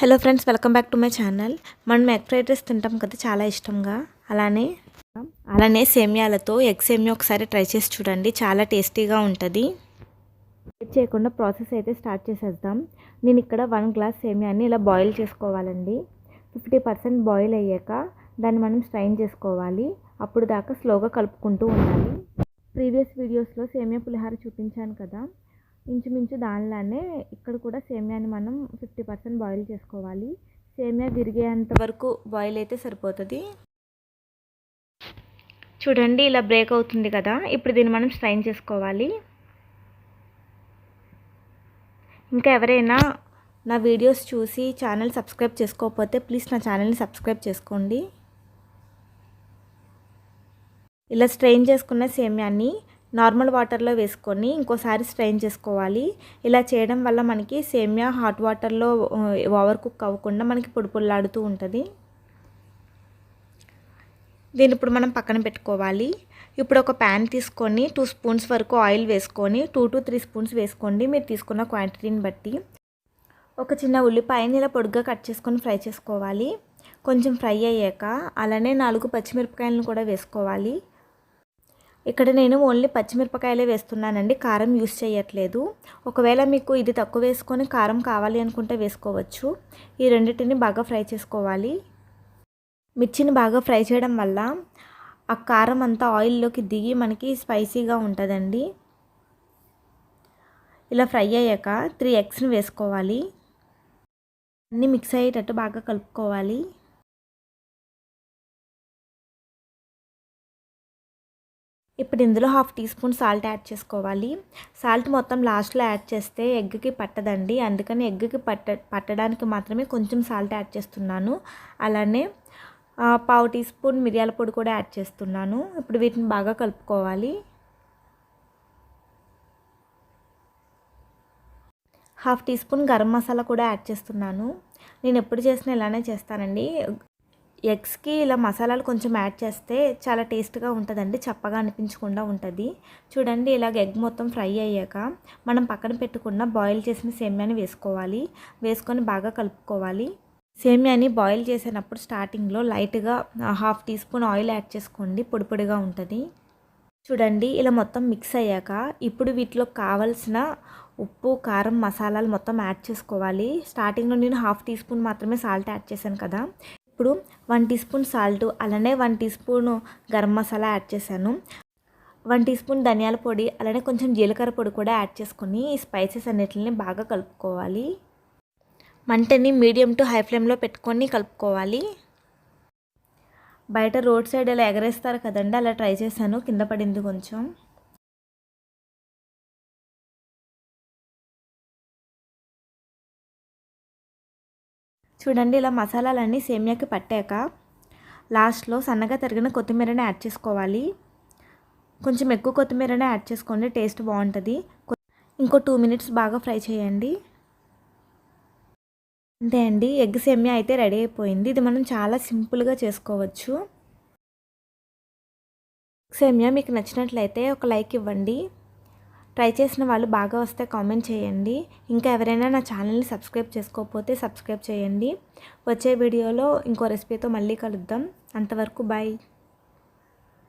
Hello friends welcome back to my channel మనం egg fried rice తింటాం కదా చాలా ఇష్టంగా. అలానే అలానే సేమియాలతో ఎగ్ సేమియా ఒకసారి ట్రై చేసి చూడండి చాలా టేస్టీగా ఉంటుంది. వెయిట్ చేయకుండా ప్రాసెస్ అయితే స్టార్ట్ చేసేద్దాం. నేను ఇక్కడ వన్ గ్లాస్ సేమియాని ఇలా బాయిల్ చేసుకోవాలండి. ఫిఫ్టీ పర్సెంట్ బాయిల్ అయ్యాక దాన్ని మనం స్ట్రైన్ చేసుకోవాలి. అప్పుడు దాకా స్లోగా కలుపుకుంటూ ఉండాలి. ప్రీవియస్ వీడియోస్లో సేమియా పులిహార చూపించాను కదా. ఇంచుమించు దానిలానే ఇక్కడ కూడా సేమియాని మనం ఫిఫ్టీ పర్సెంట్ బాయిల్ చేసుకోవాలి. సేమియా విరిగేంత వరకు బాయిల్ అయితే సరిపోతుంది. చూడండి ఇలా బ్రేక్ అవుతుంది కదా. ఇప్పుడు దీన్ని మనం స్ట్రైన్ చేసుకోవాలి. ఇంకా ఎవరైనా నా వీడియోస్ చూసి ఛానల్ సబ్స్క్రైబ్ చేసుకోకపోతే ప్లీజ్ నా ఛానల్ని సబ్స్క్రైబ్ చేసుకోండి. ఇలా స్ట్రెయిన్ చేసుకున్న సేమ్యాన్ని నార్మల్ వాటర్లో వేసుకొని ఇంకోసారి స్ట్రైన్ చేసుకోవాలి. ఇలా చేయడం వల్ల మనకి సేమియా హాట్ వాటర్లో ఓవర్ కుక్ అవ్వకుండా మనకి పొడిపొల్లాడుతూ ఉంటుంది. దీన్ని ఇప్పుడు మనం పక్కన పెట్టుకోవాలి. ఇప్పుడు ఒక ప్యాన్ తీసుకొని టూ స్పూన్స్ వరకు ఆయిల్ వేసుకొని టూ టు త్రీ స్పూన్స్ వేసుకోండి. మీరు తీసుకున్న క్వాంటిటీని బట్టి. ఒక చిన్న ఉల్లిపాయని ఇలా పొడుగ్గా కట్ చేసుకొని ఫ్రై చేసుకోవాలి. కొంచెం ఫ్రై అయ్యాక అలానే నాలుగు పచ్చిమిరపకాయలను కూడా వేసుకోవాలి. ఇక్కడ నేను ఓన్లీ పచ్చిమిరపకాయలే వేస్తున్నానండి. కారం యూస్ చేయట్లేదు. ఒకవేళ మీకు ఇది తక్కువ వేసుకొని కారం కావాలి అనుకుంటే వేసుకోవచ్చు. ఈ రెండింటిని బాగా ఫ్రై చేసుకోవాలి. మిర్చిని బాగా ఫ్రై చేయడం వల్ల ఆ కారం అంతా ఆయిల్లోకి దిగి మనకి స్పైసీగా ఉంటుందండి. ఇలా ఫ్రై అయ్యాక త్రీ ఎగ్స్ని వేసుకోవాలి. అన్నీ మిక్స్ అయ్యేటట్టు బాగా కలుపుకోవాలి. ఇప్పుడు ఇందులో half tea spoon salt add చేసుకోవాలి. సాల్ట్ మొత్తం లాస్ట్లో యాడ్ చేస్తే ఎగ్కి పట్టదండి. అందుకని ఎగ్కి పట్ట పట్టడానికి మాత్రమే కొంచెం సాల్ట్ యాడ్ చేస్తున్నాను. అలానే పావు టీ స్పూన్ మిరియాల పొడి కూడా యాడ్ చేస్తున్నాను. ఇప్పుడు వీటిని బాగా కలుపుకోవాలి. Half tea spoon garam masala కూడా యాడ్ చేస్తున్నాను. నేను ఎప్పుడు చేసినా ఇలానే చేస్తానండి. ఎగ్స్కి ఇలా మసాలాలు కొంచెం యాడ్ చేస్తే చాలా టేస్ట్గా ఉంటుందండి చప్పగా అనిపించకుండా ఉంటుంది. చూడండి ఇలాగ ఎగ్ మొత్తం ఫ్రై అయ్యాక మనం పక్కన పెట్టుకున్న బాయిల్ చేసిన సేమ్యాని వేసుకోవాలి. వేసుకొని బాగా కలుపుకోవాలి. సేమ్యాని బాయిల్ చేసినప్పుడు స్టార్టింగ్లో లైట్గా half tea spoon oil add చేసుకోండి పొడి పొడిగా ఉంటుంది. చూడండి ఇలా మొత్తం మిక్స్ అయ్యాక ఇప్పుడు వీటిలో కావలసిన ఉప్పు కారం మసాలాలు మొత్తం యాడ్ చేసుకోవాలి. స్టార్టింగ్లో నేను హాఫ్ టీ స్పూన్ మాత్రమే సాల్ట్ యాడ్ చేశాను కదా. ఇప్పుడు వన్ టీ స్పూన్ సాల్ట్ అలానే one teaspoon garam masala add చేశాను. వన్ టీ స్పూన్ ధనియాల పొడి అలానే కొంచెం జీలకర్ర పొడి కూడా యాడ్ చేసుకొని ఈ స్పైసెస్ అన్నిటిని బాగా కలుపుకోవాలి. మంటని మీడియం టు హై ఫ్లేమ్లో పెట్టుకొని కలుపుకోవాలి. బయట రోడ్ సైడ్ ఇలా ఎగరేస్తారు కదండి అలా ట్రై చేశాను కింద పడింది కొంచెం. చూడండి ఇలా మసాలాలన్నీ సేమియాకి పట్టాక లాస్ట్లో సన్నగా తరిగిన కొత్తిమీరని యాడ్ చేసుకోవాలి. కొంచెం ఎక్కువ కొత్తిమీరనే యాడ్ చేసుకోండి టేస్ట్ బాగుంటుంది. ఇంకో టూ మినిట్స్ బాగా ఫ్రై చేయండి. అంతే అండి ఎగ్ సేమియా అయితే రెడీ అయిపోయింది. ఇది మనం చాలా సింపుల్గా చేసుకోవచ్చు. సేమియా మీకు నచ్చినట్లయితే ఒక లైక్ ఇవ్వండి. ట్రై చేసిన వాళ్ళు బాగా వస్తే కామెంట్ చేయండి. ఇంకా ఎవరైనా నా ఛానల్ని సబ్స్క్రైబ్ చేసుకోకపోతే సబ్స్క్రైబ్ చేయండి. వచ్చే వీడియోలో ఇంకో రెసిపీతో మళ్ళీ కలుద్దాం. అంతవరకు బాయ్.